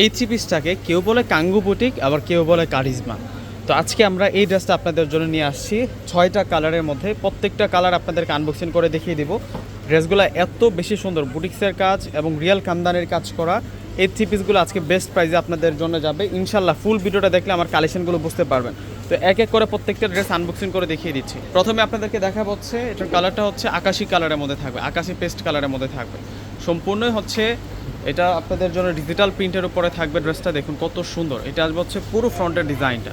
এই থ্রি পিসটাকে কেউ বলে কাঙ্গু বুটিক আবার কেউ বলে কারিজমা। তো আজকে আমরা এই ড্রেসটা আপনাদের জন্য নিয়ে আসছি। ছয়টা কালারের মধ্যে প্রত্যেকটা কালার আপনাদেরকে আনবক্সিং করে দেখিয়ে দিব। ড্রেসগুলো এত বেশি সুন্দর বুটিক্সের কাজ এবং রিয়েল কামদানের কাজ করা। এই থ্রি পিসগুলো আজকে বেস্ট প্রাইসে আপনাদের জন্য যাবে। ইনশাল্লাহ ফুল ভিডিওটা দেখলে আমার কালেকশনগুলো বুঝতে পারবেন। তো এক এক করে প্রত্যেকটা ড্রেস আনবক্সিং করে দেখিয়ে দিচ্ছি। প্রথমে আপনাদেরকে দেখা হচ্ছে, এটার কালারটা হচ্ছে আকাশি কালারের মধ্যে থাকবে, আকাশি পেস্ট কালারের মধ্যে থাকবে। সম্পূর্ণই হচ্ছে, এটা আপনাদের জন্য ডিজিটাল প্রিন্টের উপরে থাকবে ড্রেসটা দেখুন কত সুন্দর। এটা আসবে হচ্ছে পুরো ফ্রন্টের ডিজাইনটা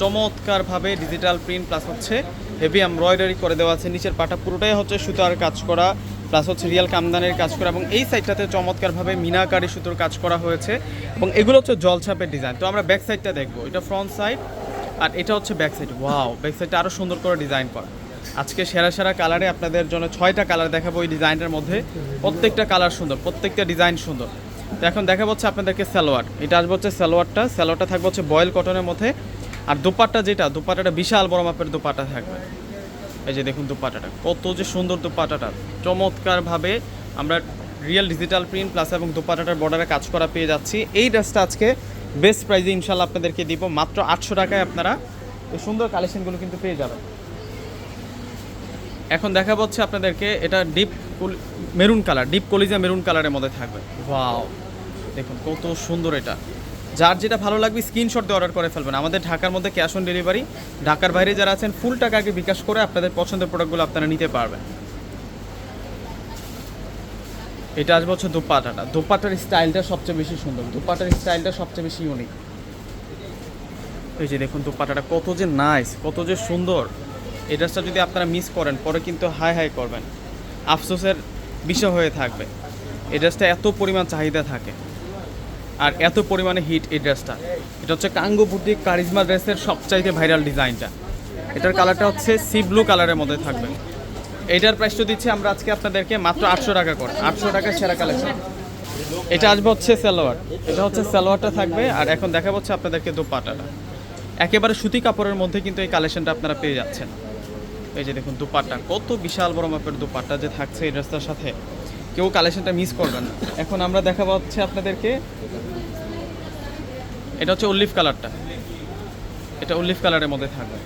চমৎকারভাবে ডিজিটাল প্রিন্ট প্লাস হচ্ছে হেভি এমব্রয়ডারি করে দেওয়া আছে, নিচের পাটা পুরোটাই হচ্ছে সুতার কাজ করা। প্লাস হচ্ছে রিয়াল কামদানের কাজ করা এবং এই সাইডটাতে চমৎকারভাবে মিনাকারি সুতোর কাজ করা হয়েছে এবং এগুলো হচ্ছে জলছাপের ডিজাইন তো আমরা ব্যাক সাইডটা দেখব। এটা ফ্রন্ট সাইড আর এটা হচ্ছে ব্যাক সাইড ওয়াও ব্যাক সাইডটা আরও সুন্দর করে ডিজাইন করা। আজকে সেরা সেরা কালারে আপনাদের জন্য ছয়টা কালার দেখাবো এই ডিজাইনের মধ্যে। প্রত্যেকটা কালার সুন্দর, প্রত্যেকটা ডিজাইন সুন্দর। তো এখন দেখা হচ্ছে আপনাদেরকে সালোয়ার। এটা আসবে হচ্ছে সালোয়ারটা। সালোয়ারটা থাকবে হচ্ছে বয়েল কটনের মধ্যে। আর দুপাট্টা যেটা, দুপাট্টাটা বিশাল বড় মাপের দুপাট্টা থাকবে। এই যে দেখুন দুপাট্টাটা কত যে সুন্দর দুপাট্টাটা চমৎকারভাবে আমরা রিয়েল ডিজিটাল প্রিন্ট প্লাস এবং দুপাট্টাটার বর্ডারে কাজ করা পেয়ে যাচ্ছি। এই ড্রেসটা আজকে বেস্ট প্রাইজে ইনশাল্লাহ আপনাদেরকে দিব। মাত্র আটশো টাকায় আপনারা এই সুন্দর কালেকশনগুলো কিন্তু পেয়ে যাবেন। এখন দেখা হচ্ছে আপনাদেরকে এটা ডিপ মেরুন কালার ডিপ কলিজা মেরুন কালারের মধ্যে থাকবে। ওয়াও দেখুন কত সুন্দর এটা। যার যেটা ভালো লাগবে স্ক্রিনশট দিয়ে অর্ডার করে ফেলবেন। আমাদের ঢাকার মধ্যে ক্যাশ অন ডেলিভারি ঢাকার বাইরে যারা আছেন ফুল টাকা আগে বিকাশ করে আপনাদের পছন্দের প্রোডাক্টগুলো আপনারা নিতে পারবেন। এটা আসবে হচ্ছে দোপাটাটা। দোপাটার স্টাইলটা সবচেয়ে বেশি সুন্দর। দোপাটার স্টাইলটা সবচেয়ে বেশি ইউনিক এই যে দেখুন দোপাটাটা, কত যে নাইস কত যে সুন্দর। এই ড্রেসটা যদি আপনারা মিস করেন, পরে কিন্তু হাই হাই করবেন। আফসোসের বিষয় হয়ে থাকবে। এই ড্রেসটা এত পরিমাণ চাহিদা থাকে। আর এত পরিমাণে হিট এই ড্রেসটা এটা হচ্ছে কাঙ্গো বুটিক কারিজমা ড্রেসের সবচাইতে ভাইরাল ডিজাইনটা। এটার কালারটা হচ্ছে সি ব্লু কালারের মধ্যে থাকবে। এইটার প্রাইসটা দিচ্ছি আমরা আজকে আপনাদেরকে মাত্র আটশো টাকা করে। আটশো টাকা সেরা কালেকশন এটা আসবে হচ্ছে সালোয়ার। এটা হচ্ছে সালোয়ারটা থাকবে আর এখন দেখা হচ্ছে আপনাদেরকে দোপাটাটা। একেবারে সুতি কাপড়ের মধ্যে কিন্তু এই কালেকশনটা আপনারা পেয়ে যাচ্ছেন। এই যে দেখুন দুপাট্টা, কত বিশাল বড় মাপের দুপাট্টা যে থাকছে এই ড্রেসটার সাথে। কেউ কালেকশনটা মিস করবেন এখন আমরা দেখাবো হচ্ছে আপনাদেরকে, এটা হচ্ছে উল্লিফ কালারটা এটা উল্লিফ কালারের মধ্যে থাকবে।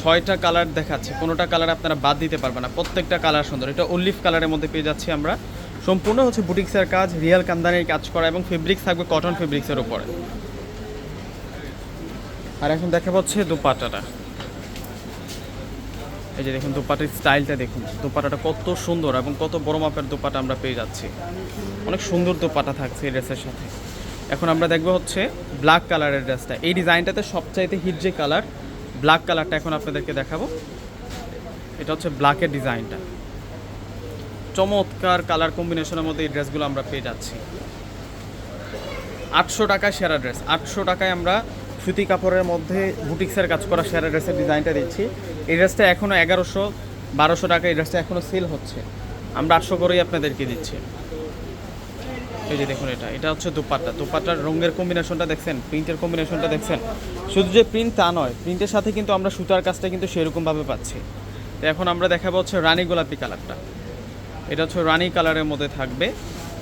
ছয়টা কালার দেখাচ্ছে, কোনোটা কালার আপনারা বাদ দিতে পারবেন না। প্রত্যেকটা কালার সুন্দর। এটা উল্লিফ কালারের মধ্যে পেয়ে যাচ্ছি আমরা। সম্পূর্ণ হচ্ছে বুটিক্সের কাজ রিয়েল কামদানির কাজ করা এবং ফেব্রিক্স থাকবে কটন ফেব্রিক্সের উপরে। আর এখন দেখা পাচ্ছে দোপাট্টাটা এই যে দেখুন, দোপাটার স্টাইলটা দেখুন। দোপাটাটা কত সুন্দর এবং কত বড় মাপের দোপাটা আমরা পেয়ে যাচ্ছি। অনেক সুন্দর দোপাটা থাকছে এই ড্রেসের সাথে। এখন আমরা দেখব হচ্ছে ব্ল্যাক কালারের ড্রেসটা এই ডিজাইনটাতে সবচাইতে হিট যে কালার ব্ল্যাক কালারটা এখন আপনাদেরকে দেখাবো। এটা হচ্ছে ব্ল্যাকের ডিজাইনটা চমৎকার কালার কম্বিনেশনের মধ্যে এই ড্রেসগুলো আমরা পেয়ে যাচ্ছি। আটশো টাকায় সেরা ড্রেস আটশো টাকায় আমরা সুতি কাপড়ের মধ্যে বুটিক্সের কাজ করা সেরা ড্রেসের ডিজাইনটা দিচ্ছি। এই ড্রেসটা এখনও এগারোশো, বারোশো টাকা এই ড্রেসটা এখনও সেল হচ্ছে। আমরা আটশো করেই আপনাদেরকে দিচ্ছি। এই যে দেখুন এটা এটা হচ্ছে দুপাট্টা। দুপাট্টার রঙের কম্বিনেশনটা দেখছেন প্রিন্টের কম্বিনেশনটা দেখছেন। শুধু যে প্রিন্ট তা নয় প্রিন্টের সাথে কিন্তু আমরা সুতার কাজটা কিন্তু সেরকমভাবে পাচ্ছি। তো এখন আমরা দেখাবো হচ্ছে রানী গোলাপি কালারটা। এটা হচ্ছে রানী কালারের মধ্যে থাকবে।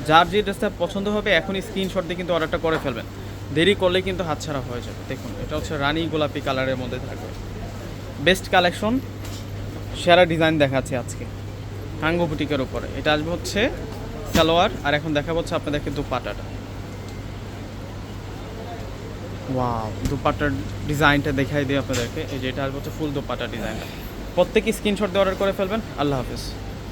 যার যে ড্রেসটা পছন্দ হবে এখনই স্ক্রিনশট দিয়ে কিন্তু অর্ডারটা করে ফেলবেন। দেরি করলে কিন্তু হাতছাড়া হয়ে যাবে। দেখুন, এটা হচ্ছে রানী গোলাপি কালারের মধ্যে থাকবে। বেস্ট কালেকশন সেরা ডিজাইন দেখাচ্ছে আজকে। হাঙ্গো বুটিকের উপরে। এটা আসবে হচ্ছে সালোয়ার, আর এখন দেখা হচ্ছে আপনাদেরকে দুপাটাটা। ওয়াও দুপাটার ডিজাইনটা দেখাই দিই আপনাদেরকে। এই যে এটা আসবে হচ্ছে ফুল দুপাটা ডিজাইনটা প্রত্যেকে স্ক্রিনশট দিয়ে অর্ডার করে ফেলবেন। আল্লাহ হাফিজ।